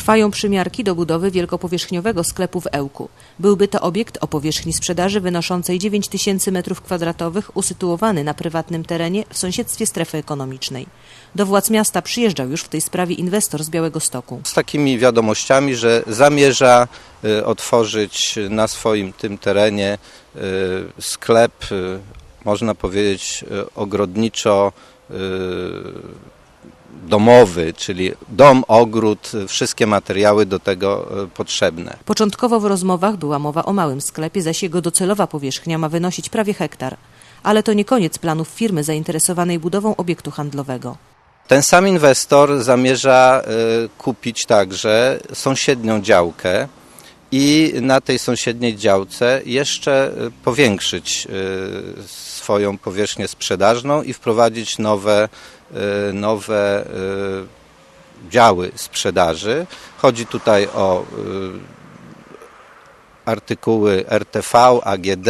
Trwają przymiarki do budowy wielkopowierzchniowego sklepu w Ełku. Byłby to obiekt o powierzchni sprzedaży wynoszącej 9 tysięcy m2, usytuowany na prywatnym terenie w sąsiedztwie strefy ekonomicznej. Do władz miasta przyjeżdżał już w tej sprawie inwestor z Białego Stoku. z takimi wiadomościami, że zamierza y, otworzyć na swoim tym terenie y, sklep, y, można powiedzieć ogrodniczo domowy, czyli dom, ogród, wszystkie materiały do tego y, potrzebne. Początkowo w rozmowach była mowa o małym sklepie, zaś jego docelowa powierzchnia ma wynosić prawie hektar. Ale to nie koniec planów firmy zainteresowanej budową obiektu handlowego. Ten sam inwestor zamierza y, kupić także sąsiednią działkę i na tej sąsiedniej działce jeszcze y, powiększyć y, swoją powierzchnię sprzedażną i wprowadzić nowe, y, nowe działy sprzedaży. Chodzi tutaj o artykuły RTV, AGD,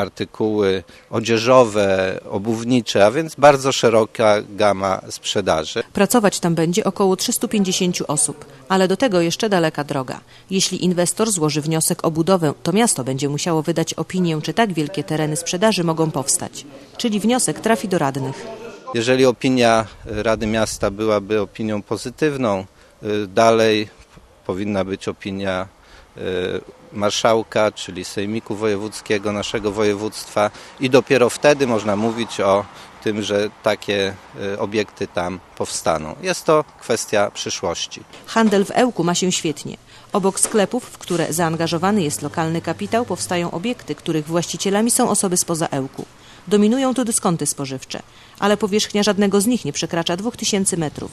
artykuły odzieżowe, obuwnicze, a więc bardzo szeroka gama sprzedaży. Pracować tam będzie około 350 osób, ale do tego jeszcze daleka droga. Jeśli inwestor złoży wniosek o budowę, to miasto będzie musiało wydać opinię, czy tak wielkie tereny sprzedaży mogą powstać. Czyli wniosek trafi do radnych. Jeżeli opinia Rady Miasta byłaby opinią pozytywną, y, dalej powinna być opinia marszałka, czyli Sejmiku Wojewódzkiego naszego województwa i dopiero wtedy można mówić o tym, że takie y, obiekty tam powstaną. Jest to kwestia przyszłości. Handel w Ełku ma się świetnie. Obok sklepów, w które zaangażowany jest lokalny kapitał, powstają obiekty, których właścicielami są osoby spoza Ełku. Dominują tu dyskonty spożywcze, ale powierzchnia żadnego z nich nie przekracza 2000 metrów.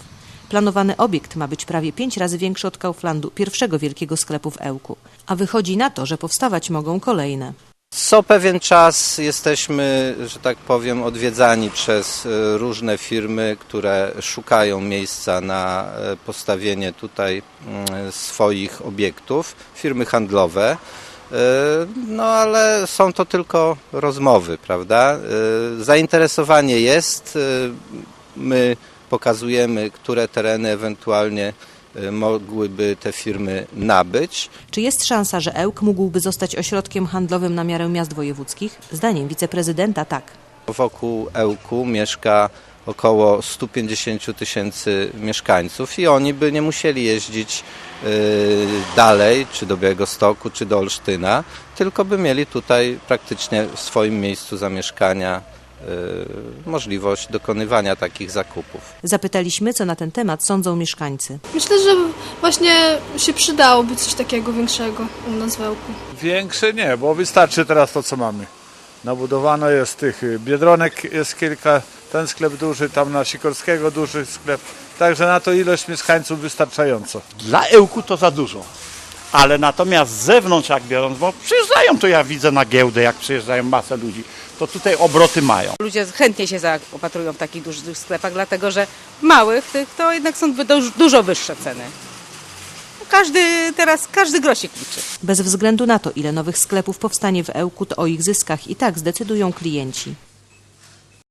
Planowany obiekt ma być prawie pięć razy większy od Kauflandu, pierwszego wielkiego sklepu w Ełku. A wychodzi na to, że powstawać mogą kolejne. Co pewien czas jesteśmy, że tak powiem, odwiedzani przez e, różne firmy, które szukają miejsca na e, postawienie tutaj swoich obiektów, firmy handlowe. E, No ale są to tylko rozmowy, prawda? Zainteresowanie jest. My pokazujemy, które tereny ewentualnie e, mogłyby te firmy nabyć. Czy jest szansa, że Ełk mógłby zostać ośrodkiem handlowym na miarę miast wojewódzkich? Zdaniem wiceprezydenta tak. Wokół Ełku mieszka około 150 tysięcy mieszkańców i oni by nie musieli jeździć y, dalej, czy do Białegostoku, czy do Olsztyna, tylko by mieli tutaj praktycznie w swoim miejscu zamieszkania możliwość dokonywania takich zakupów. Zapytaliśmy, co na ten temat sądzą mieszkańcy. Myślę, że właśnie się przydałoby coś takiego większego u nas w Ełku. Większe nie, bo wystarczy teraz to, co mamy. Nabudowano jest tych y, biedronek, jest kilka, ten sklep duży, tam na Sikorskiego duży sklep. Także na to ilość mieszkańców wystarczająco. Dla Ełku to za dużo. Ale natomiast z zewnątrz jak biorąc, bo przyjeżdżają, to ja widzę na giełdę, jak przyjeżdżają masę ludzi, to tutaj obroty mają. Ludzie chętnie się zaopatrują w takich dużych sklepach, dlatego że małych tych to jednak są du- dużo wyższe ceny. Każdy teraz, każdy grosik liczy. Bez względu na to, ile nowych sklepów powstanie w Ełku, to o ich zyskach i tak zdecydują klienci.